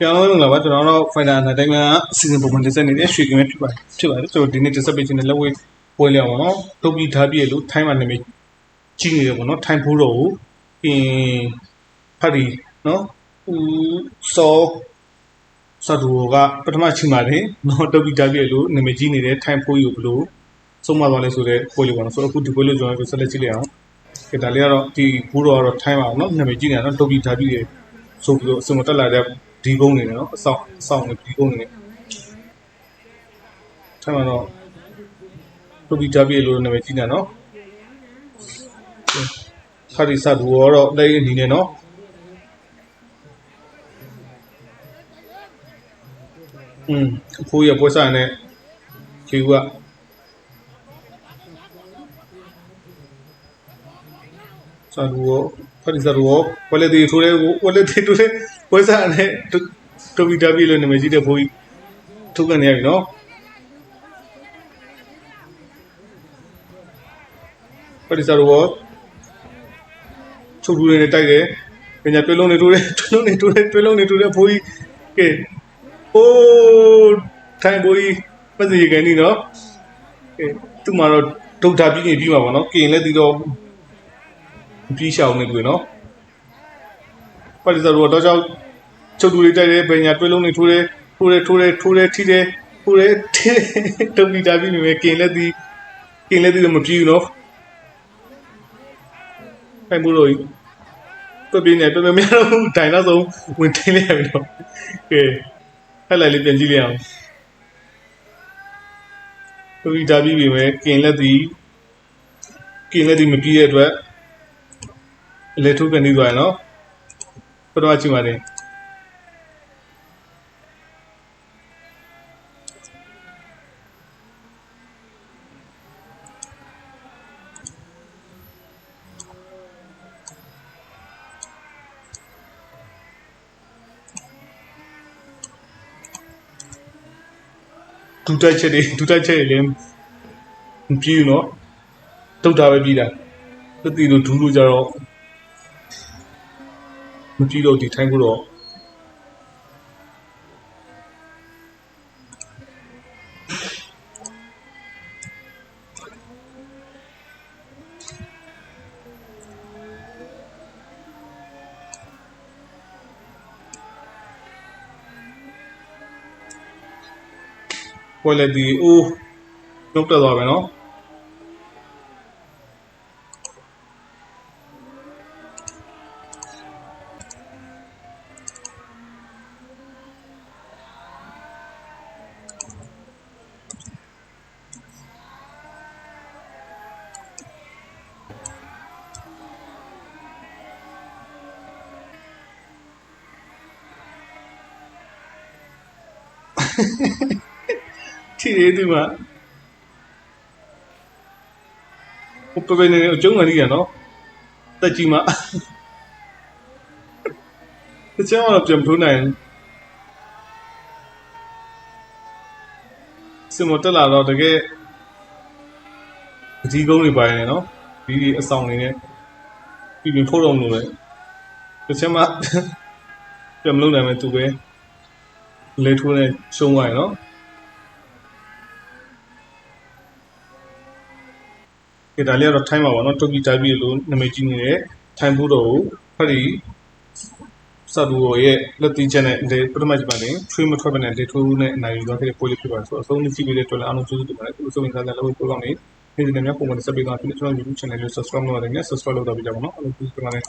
ပြောင်းလို့လာပါကျွန်တော်တို့ Finder နဲ့တိုင်းမှာအစီအစဉ်ပုံမှန်တင်ဆက်နေတဲ့ရွှေကင်းပဲဖြစ်ပါတယ်ဖြစ်ပါတယ်ကျွန်တော်ဒီနေ့တင်ဆက်ပေးခြင်းတဲ့လက်ဝဲပွဲလျောက်ပါတော့တုတ်ပြီးထားပြည့်လို့ထိုင်းမှာနာမည်ကြီးနေတယ်ပေါ့နော်ထိုင်းဖိုးတော်ကိုပြီးရင်ဖတ်ဒီနော်ဦးစောစတူကပထမချိန်ပါတယ်နော်တုတ်ပြီးထားပြည့်လို့နာမည်ကြီးနေတဲ့ထိုင်းဖိုးယူဘလို့ဆုံးမသွားလဲဆိုတဲ့ပွဲလေးပေါ့နော်ဆိုတော့အခုဒီပွဲလေးကျွန်တော်တို့ဆက်လက်ကြည့်လိုက်အောင်ဒီဒါလေးကတော့ဒီဖိုးတော်ကတော့ထိုင်းပါအောင်နော်နာမည်ကြီးနေတာနော်တုတ်ပြီးထားပြည့်ဆိုပြီးတော့အစမတက်လာတဲ့ ဒီကုန်းနေတယ်နော်အဆောင်အဆောင်နေဒီကုန်းနေတယ်ထိုင်းမှာတော့တုတ်ပြီးထားပြည့်လို့နာမည်ကြီးနေတာနော်ခါဒီစာဘူရောတော့လက်ရအနေနဲ့နော်อืมအဖိုးရပွဲစားနဲ့ခေကစာဘူရောခါဒီစာဘူရောဝလက်တီထိုးတဲ့ဝလက်တီထိုးတဲ့ ပွဲစားနဲ့တုတ်ပြီးထားပြည့်လို့နာမည်ကြီးတဲ့ဖိုးကြီးထုတ်ကနေရပြီနော်ခါဒီစာဘူရောချုပ်ထူးနေတိုက်တယ်။ပညာတွဲလုံးနေထိုးတယ်တွဲလုံးနေထိုးတယ်တွဲလုံးနေထိုးတယ်ဘိုးကြီးကဲအိုးထိုင်ဘိုးကြီးမစီကန်နီနော်။ကဲသူ့မှာတော့ဒုတ်တာပြီးရင်ပြီးမှာပေါ့နော်။ကင်လည်းတီတော့ပြီးရှောင်းနေပြီနော်။ ပါလီစာတော့တော့ကြောက်ချုပ်ထူးနေတိုက်တယ်ပညာတွဲလုံးနေထိုးတယ်ထိုးတယ်ထိုးတယ်ထိုးတယ်ထိတယ်ထိုးတယ်ထိတယ်ဒုတ်ပြီးတာပြီးပြီကင်လည်းတီကင်လည်းတီတော့မပြီးဘူးနော်။ဖိုင်ဘူးလို့ပြပြနေပြပြမရတော့တိုင်တော့ဆုံးဝင်ထိလိုက်ရပြီတော့ကဲဟဲ့လိုက်လေးပြန်ကြည့်လိုက်အောင်ပြပြတာပြီးပြီပဲကင်လက်သည်ကင်လက်သည်မပြီးတဲ့အတွက်အလေထုတ်ကနေသွားရနော် ပထမချိန်ပါတယ်ဒူတိုက်ချက်တွေဒူတိုက်ချက်တွေလည်းမပြီးဘူးနော်တုတ်တာပဲပြီးတာသတိလို့ဒူးလို့ကြတော့ မပြီးတော့ဒီထိုင်းကိုတော့ပွဲလက်ဒီအိုးနှုတ်တက်သွားပဲနော် ထိရသူမှာဟိုပပနေအကျုံးဝင်ရနော်တက်ကြီးမှာတချောင်းတော့ပြန်ထိုးနိုင်စမတက်လာတော့တကယ်အကြီးကုန်းတွေပိုင်းနေနော်ဒီဒီအဆောင်နေနဲ့ပြီးပြီးဖို့တော့မလို့လေတချောင်းမှာပြန်မလုပ်နိုင်မဲ့သူပဲ လေထိုးနေရှုံးသွားရနော်ကဲဒါလေးကတော့ထိုင်းမှာပေါ့နော်တိုကီတိုင်းပြည်လို့နာမည်ကြီးနေတဲ့ထိုင်းဘူးတော်ကိုဖတ်ပြီးစတူရဲ့လက်တီချက်နဲ့လေပထမကြီးပါနေထွေးမထွက်ဘဲနဲ့လေထိုးနဲ့အနိုင်ယူသွားခဲ့တဲ့ပွဲလေးဖြစ်ပါတယ်ဆိုတော့အဆုံးကြည့်ပေးတဲ့အတွက်လည်းအားလုံးကျေးဇူးတင်ပါတယ်အခုဆိုရင်သားသားလို့ပြောကောင်းနေဒီနေ့များပုံမှန်ဆက်ပေးသွားပြီကျွန်တော် YouTube channel ကို subscribe လုပ်ရတယ်နဲ့ subscribe လုပ်တော့ပြကြပါတော့အားလုံးကျေးဇူးတင်ပါတယ်